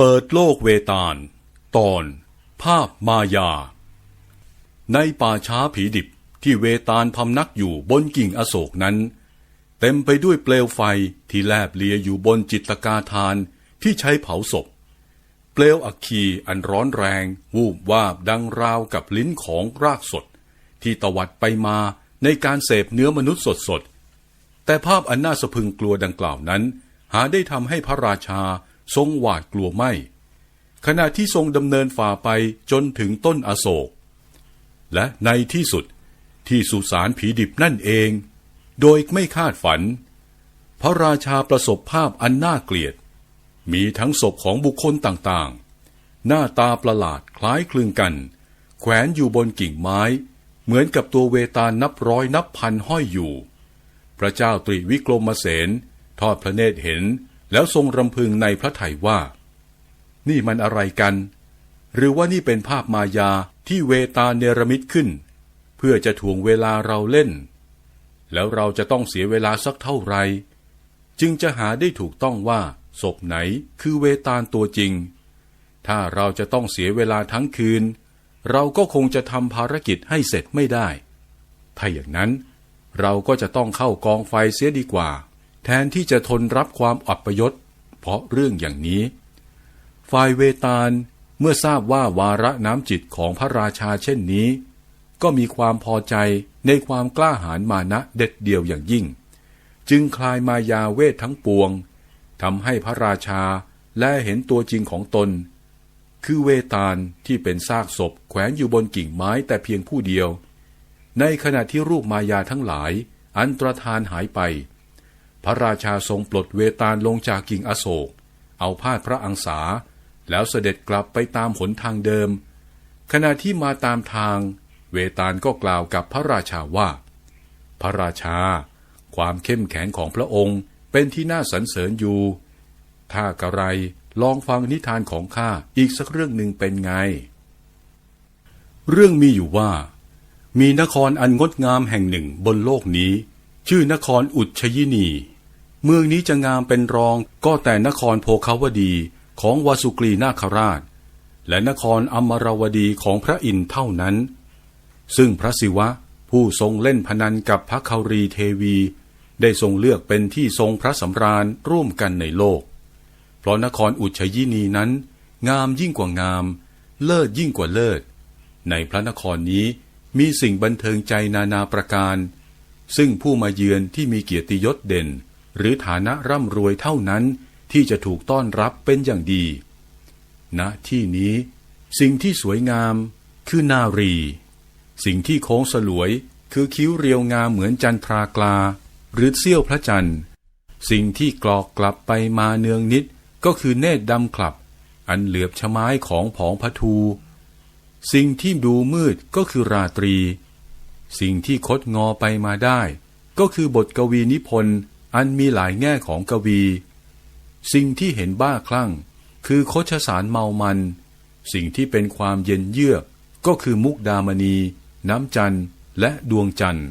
เปิดโลกเวตาล ตอน ภาพมายา ในป่าช้าผีดิบที่เวตาลพำนักอยู่บนกิ่งอโศกนั้น เต็มไปด้วยเปลวไฟที่แลบเลียอยู่บนจิตกาทานที่ใช้เผาศพ เปลวอัคคีอันร้อนแรง วูบวาบดังราวกับลิ้นของรากสด ที่ตวัดไปมาในการเสพเนื้อมนุษย์สดๆแต่ภาพอันน่าสะพึงกลัวดังกล่าวนั้น หาได้ทำให้พระราชา ทรงหวาดกลัวไม่ ขณะที่ทรงดำเนินฝ่าไปจนถึงต้นอโศก และในที่สุดที่สุสานผีดิบนั่นเอง โดยไม่คาดฝัน พระราชาประสบภาพอันน่าเกลียด มีทั้งศพของบุคคลต่างๆ หน้าตาประหลาดคล้ายคลึงกัน แขวนอยู่บนกิ่งไม้ เหมือนกับตัวเวตาลนับร้อยนับพันห้อยอยู่ พระเจ้าตรีวิกรมเสนทอดพระเนตรเห็น แล้วทรงรำพึงในพระไถยว่า นี่มันอะไรกัน หรือว่านี่เป็นภาพมายาที่เวตาเนรมิตขึ้น เพื่อจะถ่วงเวลาเราเล่น แล้วเราจะต้องเสียเวลาสักเท่าไร จึงจะหาได้ถูกต้องว่าศพไหนคือเวตาลตัวจริง ถ้าเราจะต้องเสียเวลาทั้งคืน เราก็คงจะทำภารกิจให้เสร็จไม่ได้ ถ้าอย่างนั้นเราก็จะต้องเข้ากองไฟเสียดีกว่า แทนที่จะทนรับความอัปยศเพราะเรื่องอย่างนี้ ฝ่ายเวตาลเมื่อทราบว่าวาระน้ำจิตของพระราชาเช่นนี้ ก็มีความพอใจในความกล้าหาญมานะเด็ดเดี่ยวอย่างยิ่ง จึงคลายมายาเวททั้งปวงทำให้พระราชาและเห็นตัวจริงของตน คือเวตาลที่เป็นซากศพแขวนอยู่บนกิ่งไม้แต่เพียงผู้เดียว ในขณะที่รูปมายาทั้งหลาย อันตรธานหายไป พระราชาทรงปลดเวตาลลงจากกิ่งอโศก เอาผ้าพระอังสา แล้วเสด็จกลับไปตามหนทางเดิม ขณะที่มาตามทาง เวตาลก็กล่าวกับพระราชาว่า พระราชา ความเข้มแข็งของพระองค์เป็นที่น่าสรรเสริญอยู่ ถ้ากระไรลองฟังนิทานของข้าอีกสักเรื่องหนึ่งเป็นไง เรื่องมีอยู่ว่า มีนครอันงดงามแห่งหนึ่งบนโลกนี้ ชื่อนครอุชยินี เมืองนี้จะงามเป็นรองก็แต่นครโพคาวดีของวาสุกรีนาคราช และนครอมรวดีของพระอินทร์เท่านั้น ซึ่งพระศิวะผู้ทรงเล่นพนันกับพระคารีเทวี ได้ทรงเลือกเป็นที่ทรงพระสำราญร่วมกันในโลก เพราะนครอุชยินีนั้น งามยิ่งกว่างาม เลิศยิ่งกว่าเลิศ ในพระนครนี้มีสิ่งบันเทิงใจนานาประการ ซึ่งผู้มาเยือนที่มีเกียรติยศเด่น หรือฐานะร่ำรวยเท่านั้นที่จะถูกต้อนรับเป็นอย่างดีณที่นี้ สิ่งที่สวยงามคือนารี สิ่งที่โค้งสลวยคือคิ้วเรียวงามเหมือนจันทรากลา หรือเสี้ยวพระจันทร์ สิ่งที่กรอกกลับไปมาเนืองนิดก็คือเนตรดำคลับ อันเหลือบชะไม้ของผองพทู สิ่งที่ดูมืดก็คือราตรี สิ่งที่คดงอไปมาได้ ก็คือบทกวีนิพนธ์ อันมีหลายแง่ของกวี สิ่งที่เห็นบ้าคลั่ง คือโคชสารเมามัน สิ่งที่เป็นความเย็นเยือกก็คือมุกดามณี น้ำจันทร์และดวงจันทร์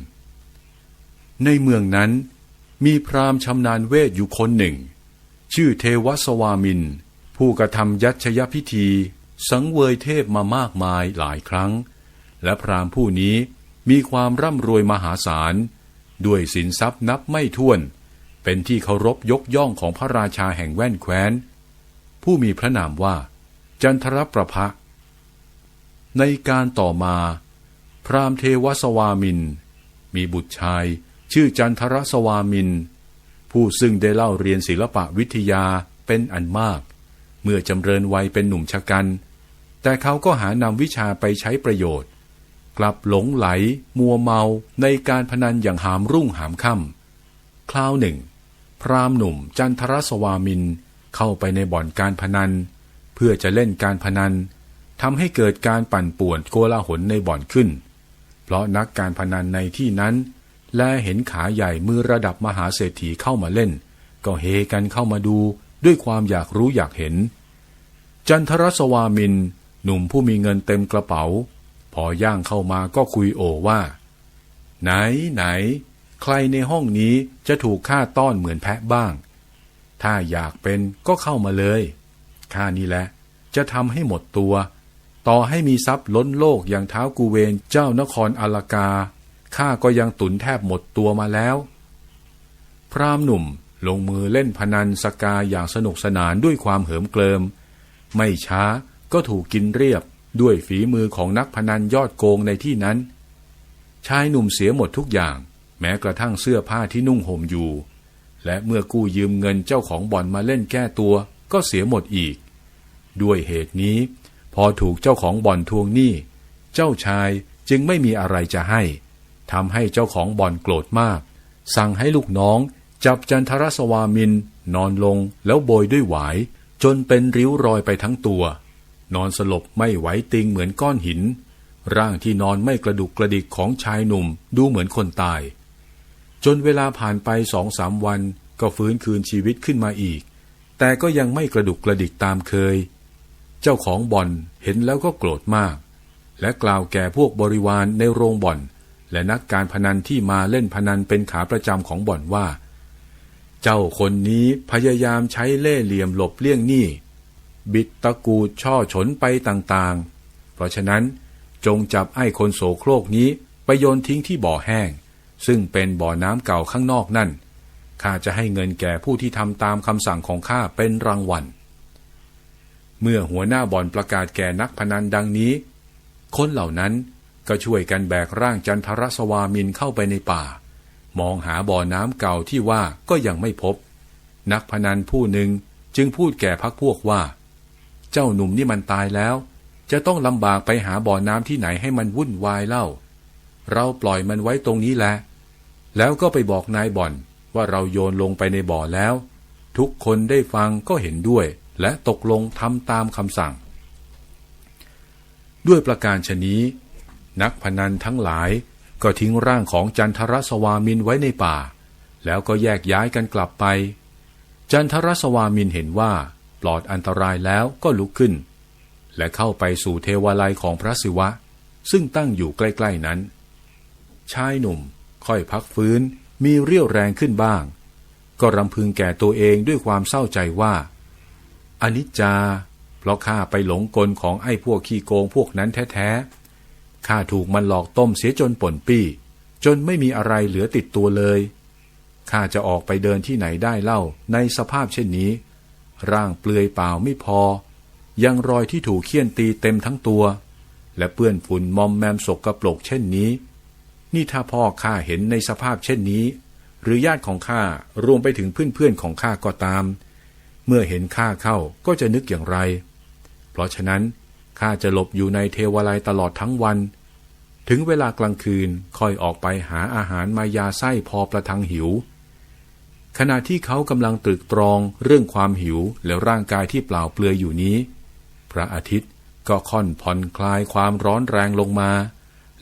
ในเมืองนั้น มีพราหมณ์ชำนาญเวทอยู่คนหนึ่ง ชื่อเทวสวามิน ผู้กระทำยัชยพิธี สังเวยเทพมามากมายหลายครั้ง และพราหมณ์ผู้นี้มีความร่ำรวยมหาศาล ด้วยสินทรัพย์นับไม่ถ้วน เป็นที่เคารพยกย่องของพระราชาแห่งแว่นแคว้น ผู้มีพระนามว่า จันทรประภะในการต่อมา พราหมณ์เทวสวามิน มีบุตรชาย ชื่อจันทรสวามิน ผู้ซึ่งได้เล่าเรียนศิลปะวิทยาเป็นอันมาก เมื่อจำเริญวัยเป็นหนุ่มชะกัน แต่เขาก็หานำวิชาไปใช้ประโยชน์ กลับหลงไหล มัวเมาในการพนันอย่างหามรุ่งหามค่ำคราวหนึ่ง พรามหนุ่มจันทรสวามินเข้าไปในบ่อนการพนัน เพื่อจะเล่นการพนันทำให้เกิดการปั่นป่วนโกลาหลในบ่อนขึ้น เพราะนักการพนันในที่นั้น และเห็นขาใหญ่มือระดับมหาเศรษฐีเข้ามาเล่น ก็เฮกันเข้ามาดูด้วยความอยากรู้อยากเห็น จันทรสวามิน หนุ่มผู้มีเงินเต็มกระเป๋า พอย่างเข้ามาก็คุยโอว่า ไหนไหน ใครในห้องนี้จะถูกฆ่าต้อนเหมือนแพะบ้าง ถ้าอยากเป็นก็เข้ามาเลย ข้านี่แหละ จะทำให้หมดตัว ต่อให้มีทรัพย์ล้นโลกอย่างเท้ากูเวนเจ้านครอาลากา ข้าก็ยังตุนแทบหมดตัวมาแล้ว พรามหนุ่มลงมือเล่นพนันสกาอย่างสนุกสนานด้วยความเหิมเกลิม ไม่ช้าก็ถูกกินเรียบด้วยฝีมือของนักพนันยอดโกงในที่นั้น ชายหนุ่มเสียหมดทุกอย่าง แม้กระทั่งเสื้อผ้าที่นุ่งห่มอยู่ และเมื่อกู้ยืมเงินเจ้าของบ่อนมาเล่นแก้ตัวก็เสียหมดอีก ด้วยเหตุนี้ พอถูกเจ้าของบ่อนทวงหนี้ เจ้าชายจึงไม่มีอะไรจะให้ทำให้เจ้าของบ่อนโกรธมาก สั่งให้ลูกน้องจับจันทรสวามิน นอนลงแล้วโบยด้วยหวาย จนเป็นริ้วรอยไปทั้งตัว นอนสลบไม่ไหวติงเหมือนก้อนหิน ร่างที่นอนไม่กระดุกกระดิกของชายหนุ่มดูเหมือนคนตาย จนเวลาผ่านไปสองสามวันก็ฟื้นคืนชีวิตขึ้นมาอีก แต่ก็ยังไม่กระดุกกระดิกตามเคย เจ้าของบ่อนเห็นแล้วก็โกรธมาก และกล่าวแก่พวกบริวารในโรงบ่อน และนักการพนันที่มาเล่นพนันเป็นขาประจำของบ่อนว่า เจ้าคนนี้พยายามใช้เล่ห์เหลี่ยมหลบเลี่ยงหนี้บิดตะกูช่อฉนไปต่างๆ เพราะฉะนั้นจงจับไอ้คนโสโครกนี้ไปโยนทิ้งที่บ่อแห้ง ซึ่งเป็นบ่อน้ำเก่าข้างนอกนั่นข้าจะให้เงินแก่ผู้ที่ทำตามคำสั่งของข้าเป็นรางวัล เมื่อหัวหน้าบ่อนประกาศแก่นักพนันดังนี้ คนเหล่านั้นก็ช่วยกันแบกร่างจันทรสวามินเข้าไปในป่า มองหาบ่อน้ำเก่าที่ว่าก็ยังไม่พบ นักพนันผู้หนึ่งจึงพูดแก่พักพวกว่า เจ้าหนุ่มนี่มันตายแล้ว จะต้องลำบากไปหาบ่อน้ำที่ไหนให้มันวุ่นวายเล่า เราปล่อยมันไว้ตรงนี้แหละ แล้วก็ไปบอกนายบ่อนว่าเราโยนลงไปในบ่อแล้ว ทุกคนได้ฟังก็เห็นด้วย และตกลงทำตามคำสั่ง ด้วยประการชนี้ นักพนันทั้งหลายก็ทิ้งร่างของจันทรสวามินไว้ในป่า แล้วก็แยกย้ายกันกลับไป จันทรสวามินเห็นว่าปลอดอันตรายแล้วก็ลุกขึ้น และเข้าไปสู่เทวาลัยของพระศิวะ ซึ่งตั้งอยู่ใกล้ ๆนั้น ชายหนุ่ม ค่อยพักฟื้นมีเรี่ยวแรงขึ้นบ้าง ก็รำพึงแก่ตัวเองด้วยความเศร้าใจว่าอนิจจา เพราะข้าไปหลงกลของไอ้พวกขี้โกงพวกนั้นแท้ๆข้าถูกมันหลอกต้มเสียจนป่นปี้ จนไม่มีอะไรเหลือติดตัวเลยข้าจะออกไปเดินที่ไหนได้เล่าในสภาพเช่นนี้ ร่างเปลือยเปล่าไม่พอ ยังรอยที่ถูกเคี่ยนตีเต็มทั้งตัว และเปื้อนฝุ่นมอมแมมสกกระปรกเช่นนี้ นี่ถ้าพ่อข้าเห็นในสภาพเช่นนี้ หรือญาติของข้ารวมไปถึงเพื่อนๆของข้าก็ตาม เมื่อเห็นข้าเข้าก็จะนึกอย่างไร เพราะฉะนั้นข้าจะหลบอยู่ในเทวาลัยตลอดทั้งวัน ถึงเวลากลางคืนค่อยออกไปหาอาหารมายาไส้พอประทังหิว ขณะที่เขากำลังตรึกตรองเรื่องความหิวและร่างกายที่เปล่าเปลือยอยู่นี้ พระอาทิตย์ก็ค่อนผ่อนคลายความร้อนแรงลงมา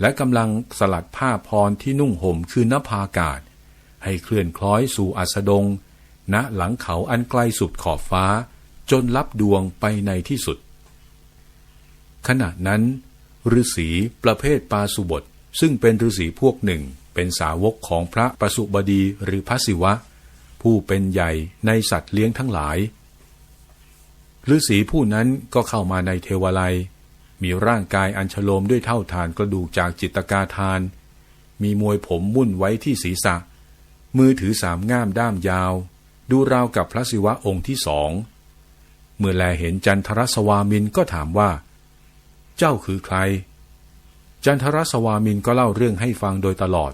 และกำลังสลัดผ้าพรที่นุ่งห่มคือนภาอากาศ ให้เคลื่อนคล้อยสู่อัสดง ณหลังเขาอันไกลสุดขอบฟ้า จนลับดวงไปในที่สุด ขณะนั้นฤาษีประเภทปาสุบท ซึ่งเป็นฤาษีพวกหนึ่ง เป็นสาวกของพระประสุบดีหรือพระศิวะ ผู้เป็นใหญ่ในสัตว์เลี้ยงทั้งหลายฤาษีผู้นั้นก็เข้ามาในเทวาลัย มีร่างกายอันฉโลมด้วยเท่าฐานกระดูกจากจิตตกาทาน มีมวยผมมุ่นไว้ที่ศีรษะ มือถือสามง่ามด้ามยาว ดูราวกับพระศิวะองค์ที่สอง เมื่อแลเห็นจันทรสวามินก็ถามว่า เจ้าคือใคร จันทรสวามินก็เล่าเรื่องให้ฟังโดยตลอด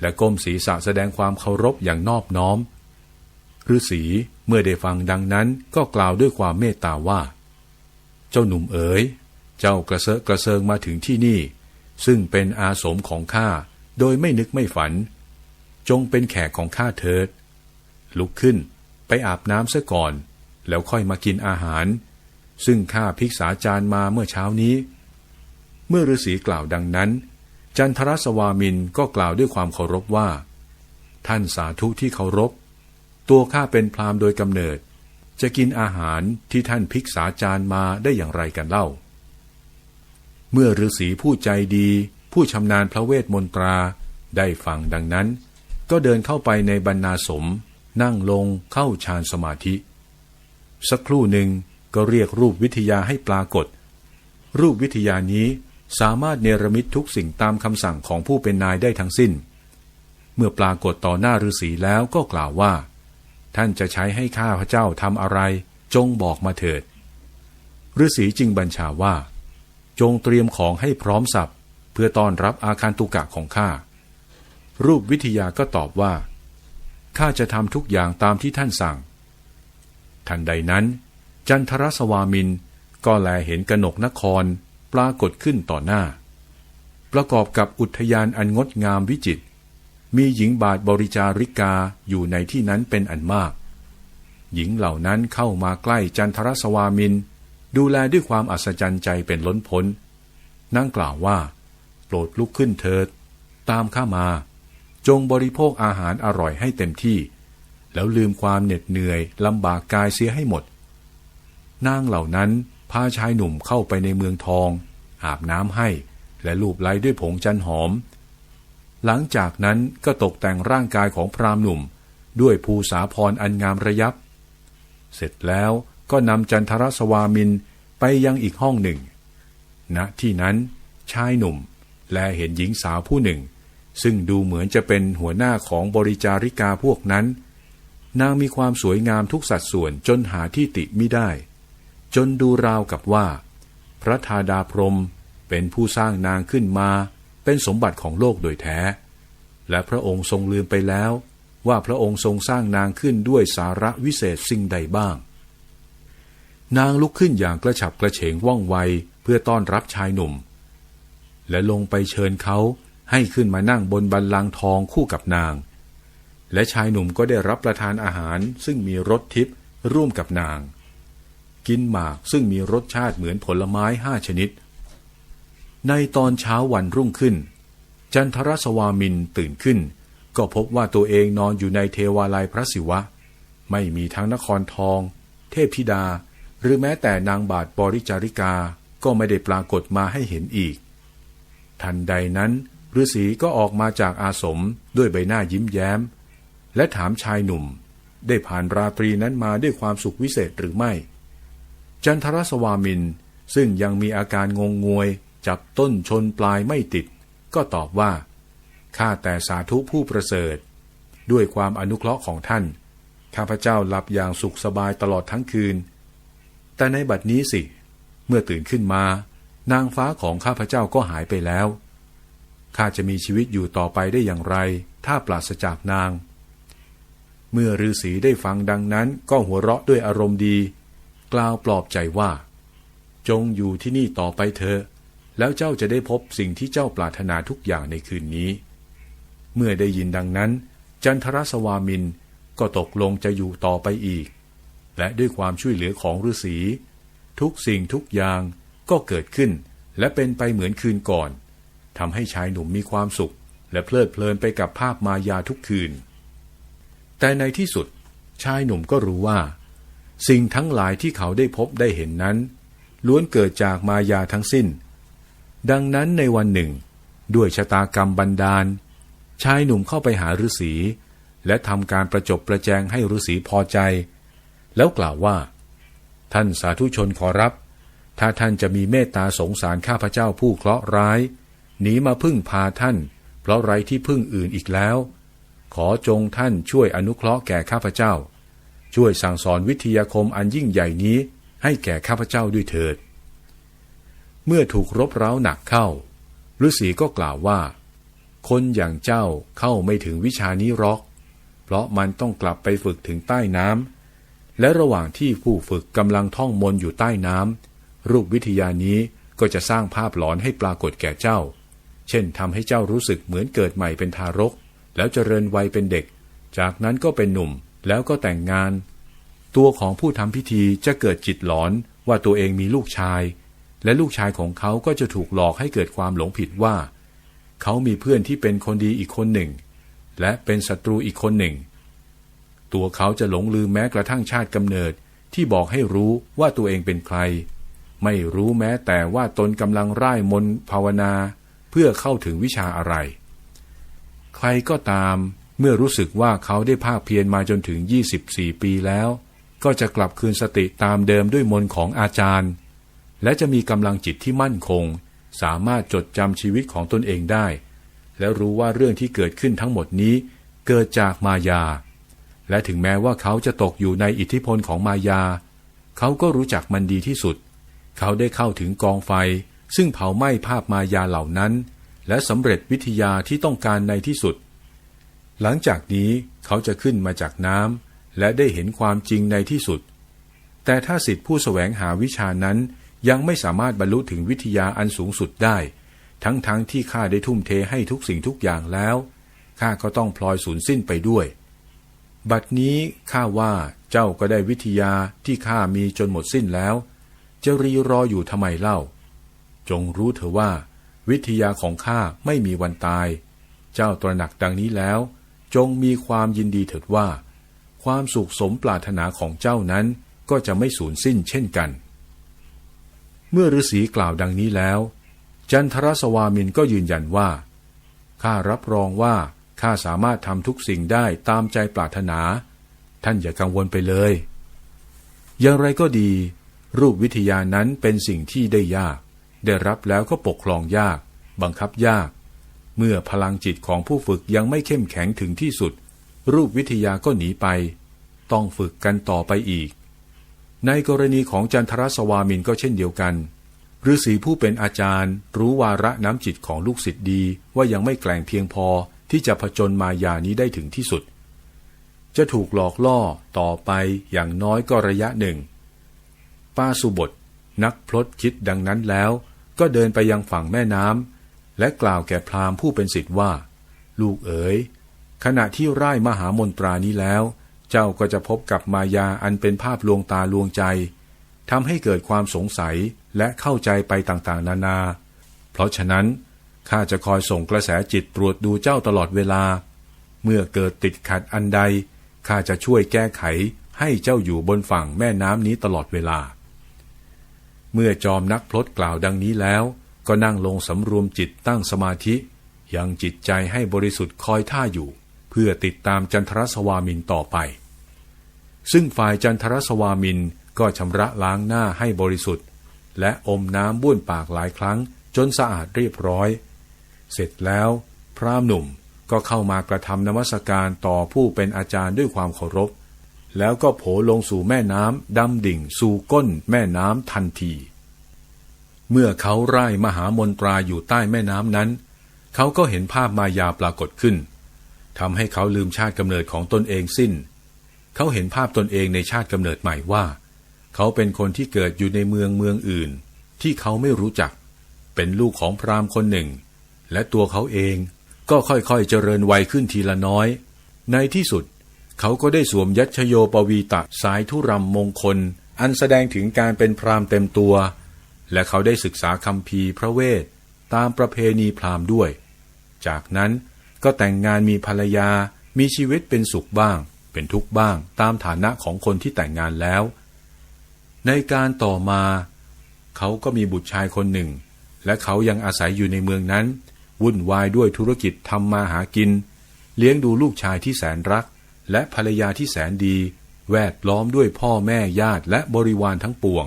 และก้มศีรษะแสดงความเคารพอย่างนอบน้อมฤาษีเมื่อได้ฟังดังนั้นก็กล่าวด้วยความเมตตาว่า เจ้าหนุ่มเอ๋ย เจ้ากระเซาะกระเซิงมาถึงที่นี่ ซึ่งเป็นอาสมของข้าโดยไม่นึกไม่ฝัน จงเป็นแขกของข้าเถิด ลุกขึ้นไปอาบน้ำซะก่อน แล้วค่อยมากินอาหาร ซึ่งข้าภิกษาจารย์มาเมื่อเช้านี้ เมื่อฤาษีกล่าวดังนั้น จันทรสวามินก็กล่าวด้วยความเคารพว่า ท่านสาธุที่เคารพ ตัวข้าเป็นพรามโดยกำเนิด จะกินอาหารที่ท่านภิกษาจารย์มาได้อย่างไรกันเล่า เมื่อฤาษีผู้ใจดี ผู้ชำนาญพระเวทมนตรา ได้ฟังดังนั้น ก็เดินเข้าไปในบรรณาสม นั่งลงเข้าฌานสมาธิ สักครู่หนึ่งก็เรียกรูปวิทยาให้ปรากฏ รูปวิทยานี้สามารถเนรมิตทุกสิ่งตามคำสั่งของผู้เป็นนายได้ทั้งสิ้น เมื่อปรากฏต่อหน้าฤาษีแล้วก็กล่าวว่า ท่านจะใช้ให้ข้าพระเจ้าทำอะไร จงบอกมาเถิดฤาษีจึงบัญชาว่า จงเตรียมของให้พร้อมสับเพื่อต้อนรับอาคารตุกะของข้า รูปวิทยาก็ตอบว่า ข้าจะทำทุกอย่างตามที่ท่านสั่ง ทันใดนั้น จันทรสวามินก็แลเห็นกนกนครปรากฏขึ้นต่อหน้า ประกอบกับอุทยานอันงดงามวิจิตรมีหญิงบาทบริจาริกาอยู่ในที่นั้นเป็นอันมาก หญิงเหล่านั้นเข้ามาใกล้จันทรสวามิน ดูแลด้วยความอัศจรรย์ใจเป็นล้นพ้น นั่งกล่าวว่า โปรดลุกขึ้นเถิด ตามข้ามา จงบริโภคอาหารอร่อยให้เต็มที่ แล้วลืมความเหน็ดเหนื่อยลำบากกายเสียให้หมด นางเหล่านั้นพาชายหนุ่มเข้าไปในเมืองทอง อาบน้ำให้ และลูบไล้ด้วยผงจันหอม หลังจากนั้นก็ตกแต่งร่างกายของพรามหนุ่ม ด้วยภูษาพรอันงามระยับ เสร็จแล้ว ก็นำจันทรสวามินไปยังอีกห้องหนึ่งณที่นั้นชายหนุ่มและเห็นหญิงสาวผู้หนึ่ง ซึ่งดูเหมือนจะเป็นหัวหน้าของบริจาริกาพวกนั้น นางมีความสวยงามทุกสัดส่วนจนหาที่ติไม่ได้ จนดูราวกับว่า พระธาดาพรมเป็นผู้สร้างนางขึ้นมาเป็นสมบัติของโลกโดยแท้ และพระองค์ทรงลืมไปแล้วว่าพระองค์ทรงสร้างนางขึ้นด้วยสาระวิเศษสิ่งใดบ้าง นางลุกขึ้นอย่างกระฉับกระเฉงว่องไวเพื่อต้อนรับชายหนุ่ม และลงไปเชิญเขาให้ขึ้นมานั่งบนบันลังทองคู่กับนาง และชายหนุ่มก็ได้รับประทานอาหารซึ่งมีรสทิพย์ร่วมกับนาง กินหมากซึ่งมีรสชาติเหมือนผลไม้ห้าชนิด ในตอนเช้าวันรุ่งขึ้น จันทรสวามินตื่นขึ้น ก็พบว่าตัวเองนอนอยู่ในเทวาลัยพระศิวะ ไม่มีทั้งนครทอง เทพธิดา หรือแม้แต่นางบาทบริจาริกาก็ไม่ได้ปรากฏมาให้เห็นอีก ทันใดนั้นฤาษีก็ออกมาจากอาสมด้วยใบหน้ายิ้มแย้ม และถามชายหนุ่ม ได้ผ่านราตรีนั้นมาด้วยความสุขวิเศษหรือไม่ จันทรสวามินซึ่งยังมีอาการงงงวย จับต้นชนปลายไม่ติด ก็ตอบว่าข้าแต่สาธุผู้ประเสริฐ ด้วยความอนุเคราะห์ของท่าน ข้าพเจ้าหลับอย่างสุขสบายตลอดทั้งคืน แต่ในบัดนี้สิ เมื่อตื่นขึ้นมา นางฟ้าของข้าพเจ้าก็หายไปแล้ว ข้าจะมีชีวิตอยู่ต่อไปได้อย่างไร ถ้าปราศจากนาง เมื่อฤาษีได้ฟังดังนั้นก็หัวเราะด้วยอารมณ์ดี กล่าวปลอบใจว่า จงอยู่ที่นี่ต่อไปเถอะแล้วเจ้าจะได้พบสิ่งที่เจ้าปรารถนาทุกอย่างในคืนนี้ เมื่อได้ยินดังนั้น จันทรสวามินก็ตกลงจะอยู่ต่อไปอีก และด้วยความช่วยเหลือของฤาษี ทุกสิ่งทุกอย่างก็เกิดขึ้น และเป็นไปเหมือนคืนก่อนทำให้ชายหนุ่มมีความสุข และเพลิดเพลินไปกับภาพมายาทุกคืน แต่ในที่สุด ชายหนุ่มก็รู้ว่า สิ่งทั้งหลายที่เขาได้พบได้เห็นนั้น ล้วนเกิดจากมายาทั้งสิ้น ดังนั้นในวันหนึ่ง ด้วยชะตากรรมบันดาล ชายหนุ่มเข้าไปหาฤาษีและทำการประจบประแจงให้ฤาษีพอใจ แล้วกล่าวว่า ท่านสาธุชนขอรับ ถ้าท่านจะมีเมตตาสงสารข้าพเจ้าผู้เคราะห์ร้าย หนีมาพึ่งพาท่าน เพราะไรที่พึ่งอื่นอีกแล้ว ขอจงท่านช่วยอนุเคราะห์แก่ข้าพเจ้า ช่วยสั่งสอนวิทยาคมอันยิ่งใหญ่นี้ให้แก่ข้าพเจ้าด้วยเถิด เมื่อถูกรบเร้าหนักเข้าฤาษีก็กล่าวว่า คนอย่างเจ้าเข้าไม่ถึงวิชานี้หรอก เพราะมันต้องกลับไปฝึกถึงใต้น้ำ และระหว่างที่ผู้ฝึกกำลังท่องมนต์อยู่ใต้น้ำรูปวิทยานี้ก็จะสร้างภาพหลอนให้ปรากฏแก่เจ้า เช่นทำให้เจ้ารู้สึกเหมือนเกิดใหม่เป็นทารก แล้วเจริญวัยเป็นเด็ก จากนั้นก็เป็นหนุ่มแล้วก็แต่งงาน ตัวของผู้ทำพิธีจะเกิดจิตหลอนว่าตัวเองมีลูกชาย และลูกชายของเขาก็จะถูกหลอกให้เกิดความหลงผิดว่า เขามีเพื่อนที่เป็นคนดีอีกคนหนึ่ง และเป็นศัตรูอีกคนหนึ่ง ตัวเขาจะหลงลืมแม้กระทั่งชาติกำเนิดที่บอกให้รู้ว่าตัวเองเป็นใคร ไม่รู้แม้แต่ว่าตนกำลังร่ายมนภาวนา เพื่อเข้าถึงวิชาอะไร ใครก็ตามเมื่อรู้สึกว่าเขาได้ภาคเพียรมาจนถึง 24 ปีแล้ว ก็จะกลับคืนสติตามเดิมด้วยมนของอาจารย์ และจะมีกำลังจิตที่มั่นคง สามารถจดจำชีวิตของตนเองได้ และรู้ว่าเรื่องที่เกิดขึ้นทั้งหมดนี้ เกิดจากมายา และถึงแม้ว่าเขาจะตกอยู่ในอิทธิพลของมายา เขาก็รู้จักมันดีที่สุด เขาได้เข้าถึงกองไฟ ซึ่งเผาไหม้ภาพมายาเหล่านั้น และสำเร็จวิทยาที่ต้องการในที่สุด หลังจากนี้เขาจะขึ้นมาจากน้ำและได้เห็นความจริงในที่สุด แต่ถ้าสิทธิผู้แสวงหาวิชานั้นยังไม่สามารถบรรลุถึงวิทยาอันสูงสุดได้ ทั้งๆทที่ข้าได้ทุ่มเทให้ทุกสิ่งทุกอย่างแล้วข้าก็ต้องพลอยสูญสิ้นไปด้วย บัดนี้ข้าว่าเจ้าก็ได้วิทยาที่ข้ามีจนหมดสิ้นแล้ว จะรีรออยู่ทำไมเล่า จงรู้เถอะว่า วิทยาของข้าไม่มีวันตาย เจ้าตระหนักดังนี้แล้ว จงมีความยินดีเถิดว่า ความสุขสมปรารถนาของเจ้านั้นก็จะไม่สูญสิ้นเช่นกัน เมื่อฤาษีกล่าวดังนี้แล้ว จันทรสวามินก็ยืนยันว่าข้ารับรองว่า ข้าสามารถทำทุกสิ่งได้ตามใจปรารถนา ท่านอย่ากังวลไปเลย อย่างไรก็ดี รูปวิทยานั้นเป็นสิ่งที่ได้ยาก ได้รับแล้วก็ปกครองยาก บังคับยาก เมื่อพลังจิตของผู้ฝึกยังไม่เข้มแข็งถึงที่สุด รูปวิทยาก็หนีไป ต้องฝึกกันต่อไปอีก ในกรณีของจันทรสวามินก็เช่นเดียวกันฤาษีผู้เป็นอาจารย์ รู้วาระน้ำจิตของลูกศิษย์ดีว่ายังไม่แกล่งเพียงพอ ที่จะผจญมายานี้ได้ถึงที่สุด จะถูกหลอกล่อต่อไปอย่างน้อยก็ระยะหนึ่ง ป้าสุบท นักพลดคิดดังนั้นแล้ว ก็เดินไปยังฝั่งแม่น้ำและกล่าวแก่พราหมณ์ผู้เป็นสิทธิ์ว่า ลูกเอ๋ยขณะที่ไร่มหามนตรานี้แล้ว เจ้าก็จะพบกับมายาอันเป็นภาพลวงตาลวงใจทำให้เกิดความสงสัยและเข้าใจไปต่างๆ นานา เพราะฉะนั้น ข้าจะคอยส่งกระแสจิตตรวจดูเจ้าตลอดเวลา เมื่อเกิดติดขัดอันใด ข้าจะช่วยแก้ไขให้เจ้าอยู่บนฝั่งแม่น้ำนี้ตลอดเวลา เมื่อจอมนักพลดกล่าวดังนี้แล้ว ก็นั่งลงสำรวมจิตตั้งสมาธิ ยังจิตใจให้บริสุทธิ์คอยท่าอยู่ เพื่อติดตามจันทรสวามินต่อไป ซึ่งฝ่ายจันทรสวามินก็ชำระล้างหน้าให้บริสุทธิ์ และอมน้ำบ้วนปากหลายครั้งจนสะอาดเรียบร้อย เสร็จแล้วพระหนุ่มก็เข้ามากระทำนมัสการต่อผู้เป็นอาจารย์ด้วยความเคารพ แล้วก็โผลงสู่แม่น้ำดำดิ่งสู่ก้นแม่น้ำทันที เมื่อเขาไร่มหามนตราอยู่ใต้แม่น้ำนั้น เขาก็เห็นภาพมายาปรากฏขึ้นทำให้เขาลืมชาติกำเนิดของตนเองสิ้น เขาเห็นภาพตนเองในชาติกำเนิดใหม่ว่า เขาเป็นคนที่เกิดอยู่ในเมืองเมืองอื่น ที่เขาไม่รู้จัก เป็นลูกของพราหมณ์คนหนึ่ง และตัวเขาเองก็ค่อยๆเจริญวัยขึ้นทีละน้อย ในที่สุด เขาก็ได้สวมยัชโยปวีตะสายทุรำมงคล อันแสดงถึงการเป็นพรามเต็มตัว และเขาได้ศึกษาคำพีพระเวท ตามประเพณีพราหมณ์ด้วย จากนั้นก็แต่งงานมีภรรยามีชีวิตเป็นสุขบ้าง เป็นทุกข์บ้างตามฐานะของคนที่แต่งงานแล้ว ในการต่อมา เขาก็มีบุตรชายคนหนึ่ง และเขายังอาศัยอยู่ในเมืองนั้น วุ่นวายด้วยธุรกิจทำมาหากิน เลี้ยงดูลูกชายที่แสนรัก และภรรยาที่แสนดี แวดล้อมด้วยพ่อแม่ญาติและบริวารทั้งปวง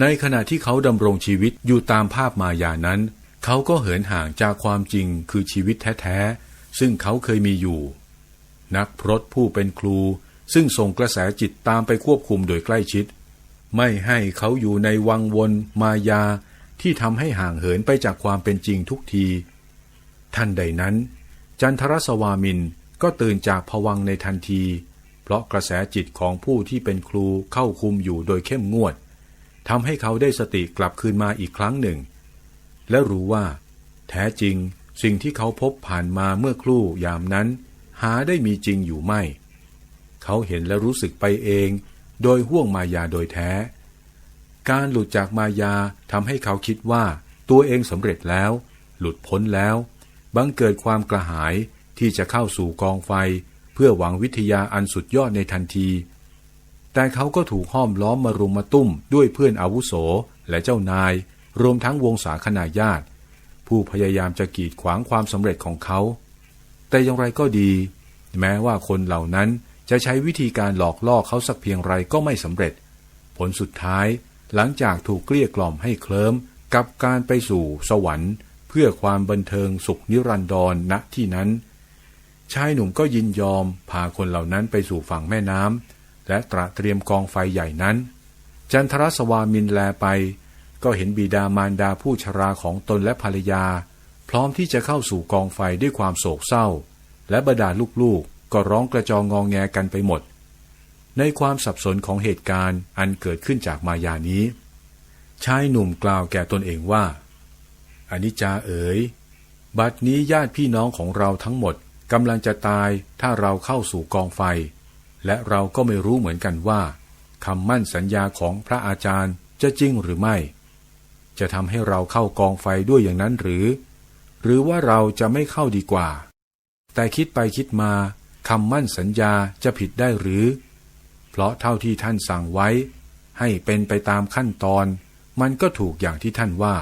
ในขณะที่เขาดำรงชีวิตอยู่ตามภาพมายานั้น เขาก็เหินห่างจากความจริงคือชีวิตแท้ๆ ซึ่งเขาเคยมีอยู่ นักพรตผู้เป็นครู ซึ่งส่งกระแสจิตตามไปควบคุมโดยใกล้ชิด ไม่ให้เขาอยู่ในวังวนมายา ที่ทำให้ห่างเหินไปจากความเป็นจริงทุกที ท่านใดนั้น จันทรสวามินก็ตื่นจากผวังในทันที เพราะกระแสจิตของผู้ที่เป็นครูเข้าคุมอยู่โดยเข้มงวดทำให้เขาได้สติกลับคืนมาอีกครั้งหนึ่ง และรู้ว่า แท้จริงสิ่งที่เขาพบผ่านมาเมื่อครู่ยามนั้น หาได้มีจริงอยู่ไม่ เขาเห็นและรู้สึกไปเอง โดยห่วงมายาโดยแท้ การหลุดจากมายาทำให้เขาคิดว่าตัวเองสำเร็จแล้ว หลุดพ้นแล้ว บังเกิดความกระหายที่จะเข้าสู่กองไฟ เพื่อหวังวิทยาอันสุดยอดในทันที แต่เขาก็ถูกห้อมล้อมมารุมมาตุ้มด้วยเพื่อนอาวุโสและเจ้านาย รวมทั้งวงศาคณาญาติ ผู้พยายามจะกีดขวางความสำเร็จของเขา แต่อย่างไรก็ดี แม้ว่าคนเหล่านั้นจะใช้วิธีการหลอกล่อเขาสักเพียงไรก็ไม่สำเร็จ ผลสุดท้าย หลังจากถูกเกลี้ยกล่อมให้เคลิ้มกับการไปสู่สวรรค์ เพื่อความบันเทิงสุขนิรันดรณที่นั้น ชายหนุ่มก็ยินยอมพาคนเหล่านั้นไปสู่ฝั่งแม่น้ำและตระเตรียมกองไฟใหญ่นั้น จันทรสวามินแลไป ก็เห็นบิดามารดาผู้ชราของตนและภรรยา พร้อมที่จะเข้าสู่กองไฟด้วยความโศกเศร้า และบรรดาลูกๆก็ร้องกระจองงองแงกันไปหมด ในความสับสนของเหตุการณ์อันเกิดขึ้นจากมายานี้ ชายหนุ่มกล่าวแก่ตนเองว่าอนิจจาเอ๋ย บัดนี้ญาติพี่น้องของเราทั้งหมดกำลังจะตายถ้าเราเข้าสู่กองไฟ และเราก็ไม่รู้เหมือนกันว่าคำมั่นสัญญาของพระอาจารย์จะจริงหรือไม่ จะทำให้เราเข้ากองไฟด้วยอย่างนั้นหรือ หรือว่าเราจะไม่เข้าดีกว่า แต่คิดไปคิดมาคำมั่นสัญญาจะผิดได้หรือ เพราะเท่าที่ท่านสั่งไว้ ให้เป็นไปตามขั้นตอน มันก็ถูกอย่างที่ท่านว่า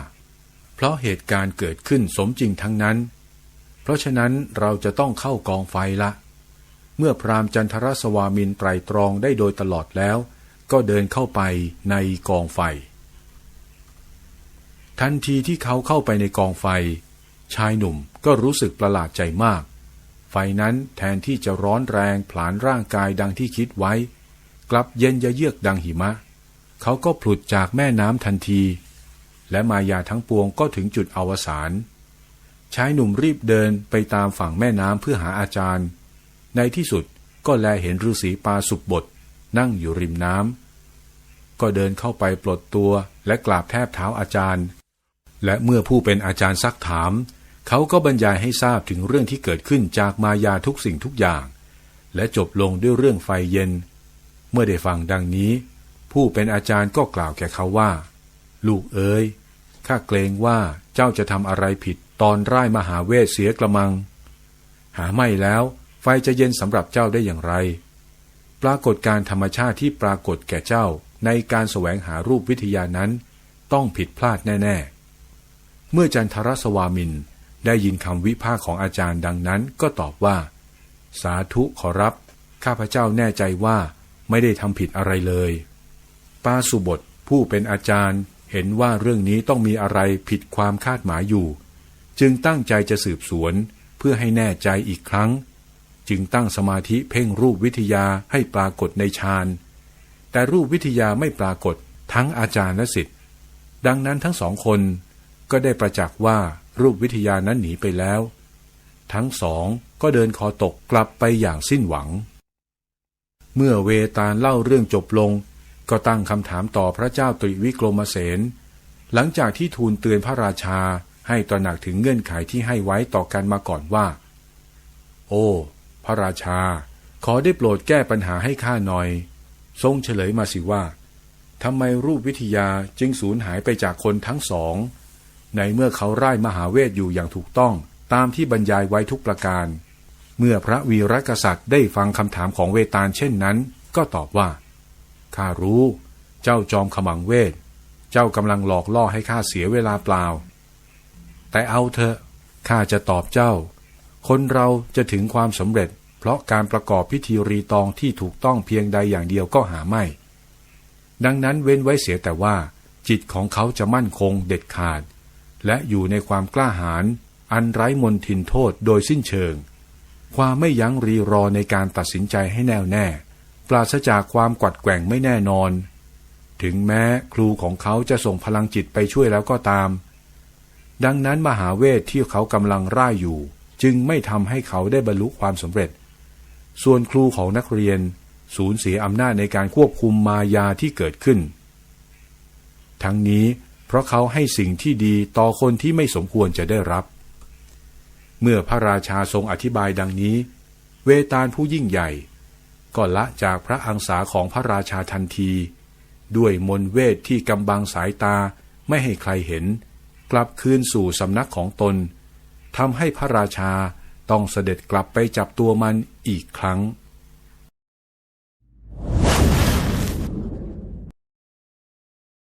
เพราะเหตุการณ์เกิดขึ้นสมจริงทั้งนั้น เพราะฉะนั้นเราจะต้องเข้ากองไฟละ เมื่อพรามจันทรสวามินไตรตรองได้โดยตลอดแล้ว ก็เดินเข้าไปในกองไฟ ทันทีที่เขาเข้าไปในกองไฟ ชายหนุ่มก็รู้สึกประหลาดใจมากไฟนั้นแทนที่จะร้อนแรงผลาญร่างกายดังที่คิดไว้ กลับเย็นยะเยือกดังหิมะ เขาก็ผลุดจากแม่น้ำทันที และมายาทั้งปวงก็ถึงจุดอวสานชายหนุ่มรีบเดินไปตามฝั่งแม่น้ำเพื่อหาอาจารย์ ในที่สุดก็แลเห็นฤาษีปาสุบบทนั่งอยู่ริมน้ำก็เดินเข้าไปปลดตัวและกราบแทบเท้าอาจารย์ และเมื่อผู้เป็นอาจารย์ซักถาม เขาก็บรรยายให้ทราบถึงเรื่องที่เกิดขึ้นจากมายาทุกสิ่งทุกอย่าง และจบลงด้วยเรื่องไฟเย็น เมื่อได้ฟังดังนี้ ผู้เป็นอาจารย์ก็กล่าวแก่เขาว่า ลูกเอ๋ยข้าเกรงว่าเจ้าจะทำอะไรผิดตอนร่ายมหาเวทเสียกระมัง หาไม่แล้ว ไฟจะเย็นสำหรับเจ้าได้อย่างไร ปรากฏการธรรมชาติที่ปรากฏแก่เจ้าในการแสวงหารูปวิทยานั้น ต้องผิดพลาดแน่ๆ เมื่อจันทรสวามินได้ยินคำวิพากษ์ของอาจารย์ดังนั้นก็ตอบว่า สาธุขอรับ ข้าพเจ้าแน่ใจว่า ไม่ได้ทำผิดอะไรเลยปาสุบทผู้เป็นอาจารย์เห็นว่าเรื่องนี้ต้องมีอะไรผิดความคาดหมายอยู่ จึงตั้งใจจะสืบสวนเพื่อให้แน่ใจอีกครั้ง จึงตั้งสมาธิเพ่งรูปวิทยาให้ปรากฏในฌานแต่รูปวิทยาไม่ปรากฏทั้งอาจารย์และสิทธิ์ดังนั้นทั้งสองคนก็ได้ประจักษ์ว่ารูปวิทยานั้นหนีไปแล้ว ทั้งสองก็เดินคอตกกลับไปอย่างสิ้นหวัง เมื่อเวตาลเล่าเรื่องจบลง ก็ตั้งคำถามต่อพระเจ้าตรีวิกรมเสนหลังจากที่ทูลเตือนพระราชาให้ตระหนักถึงเงื่อนไขที่ให้ไว้ต่อกันมาก่อนว่า โอ้ พระราชา ขอได้โปรดแก้ปัญหาให้ข้าหน่อย ทรงเฉลยมาสิว่าทำไมรูปวิทยาจึงสูญหายไปจากคนทั้งสอง ในเมื่อเขาไร้มหาเวทอยู่อย่างถูกต้องตามที่บรรยายไว้ทุกประการ เมื่อพระวีรกษัตริย์ได้ฟังคำถามของเวตาลเช่นนั้น ก็ตอบว่า ข้ารู้ เจ้าจอมขมังเวท เจ้ากำลังหลอกล่อให้ข้าเสียเวลาเปล่า แต่เอาเถอะ ข้าจะตอบเจ้า คนเราจะถึงความสำเร็จ เพราะการประกอบพิธีรีตองที่ถูกต้องเพียงใดอย่างเดียวก็หาไม่ ดังนั้นเว้นไว้เสียแต่ว่า จิตของเขาจะมั่นคงเด็ดขาด และอยู่ในความกล้าหาญอันไร้มนทินโทษโดยสิ้นเชิง ความไม่ยั้งรีรอในการตัดสินใจให้แน่วแน่ ปราศจากความกัดแกว่งไม่แน่นอน ถึงแม้ครูของเขาจะส่งพลังจิตไปช่วยแล้วก็ตาม ดังนั้นมหาเวทที่เขากำลังร่ายอยู่ จึงไม่ทำให้เขาได้บรรลุความสำเร็จ ส่วนครูของนักเรียน สูญเสียอำนาจในการควบคุมมายาที่เกิดขึ้น ทั้งนี้เพราะเขาให้สิ่งที่ดีต่อคนที่ไม่สมควรจะได้รับ เมื่อพระราชาทรงอธิบายดังนี้ เวตาลผู้ยิ่งใหญ่ ก็ละจากพระอังสาของพระราชาทันที ด้วยมนเวทที่กำบังสายตาไม่ให้ใครเห็น กลับคืนสู่สำนักของตนทำให้พระราชาต้องเสด็จกลับไปจับตัวมันอีกครั้ง